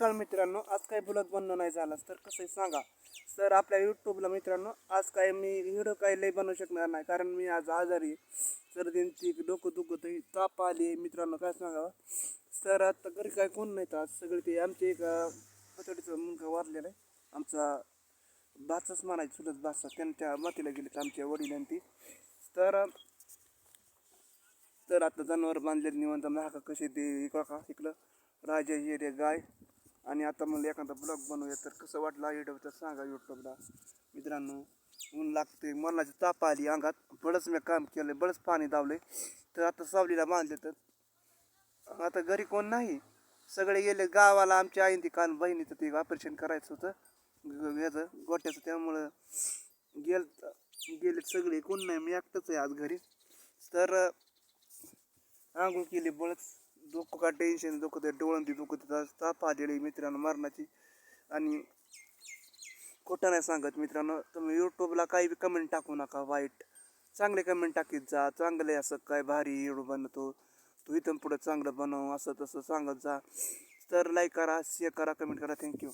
नमस्कार मित्रांनो आज काय ब्लॉग बनणं नाही झाला तर कसं आहे सांगा. सर आपल्या यूट्यूबला मित्रांनो आज काय मी व्हिडिओ काय लई बनवू शकणार नाही कारण मी आज आजारी आहे. सर्दींची डोकं दुखत आहे ताप आली आहे. मित्रांनो काय सांगावं? सर आता घरी काय कोण नाही तर आज सगळे ते आमचे एक पतडीचा मुलगा वारलेला आहे. आमचा बाचाच म्हणायचं चुलत बाचा त्यांच्या मातीला गेलेत आमच्या वडिलांनी तर तर आता जनावर बांधले निवंत. महाका कसे ते इकडं का इकडं? राजा हिरे गाय. आणि आता मला एखादा ब्लॉग बनवूया तर कसं वाटलं व्हिडिओ? तर सांगा यूट्यूबला. मित्रांनो ऊन लागते मरणाची ताप आली अंगात बडंच मी काम केलं बडंच पाणी दावले तर आता सावलीला बांधले तर आता घरी कोण नाही. सगळे गेले गावाला आमच्या आईन ती काल बहिणीचं ते ऑपरेशन करायचं होतं. याचं गोट्याचं त्यामुळं गेल गेले सगळे कोण नाही. मी एकटंच आहे आज घरी. तर आंघोळ केली बळच दुःख का टेन्शन डोकं ते डोळण ती डोकं ताप आलेली मित्रांनो मरणाची. आणि खोटं नाही सांगत मित्रांनो तुम्ही यूट्यूबला काही बी कमेंट टाकू नका वाईट. चांगले कमेंट टाकीत जा चांगले असं काय भारी व्हिडिओ बनतो. तू इथं पुढं चांगलं बनव असं तसं सांगत जा. तर लाईक करा शेअर करा कमेंट करा. थँक्यू